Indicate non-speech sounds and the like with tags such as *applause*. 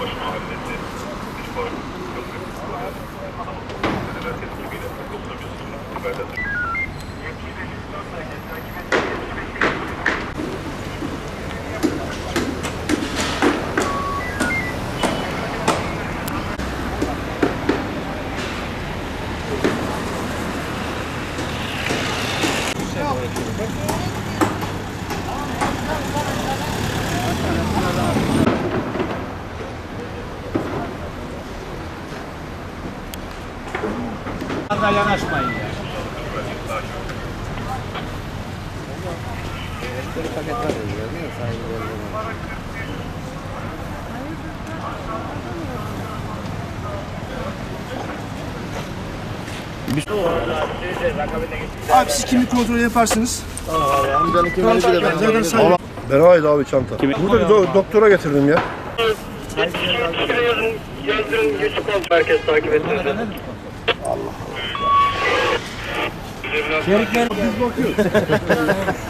Başı mahallesi, spor, köprü, anamın, herkes gibiyle otobüs, haberde Fazla yanaşmayın ya. Abi siz kimlik kontrolü yaparsınız. Amcanın kimliği de ben. Zaten say- abi çanta. Burada bir do- doktora getirdim ya. Herkes takip etsin. Şerikler *laughs*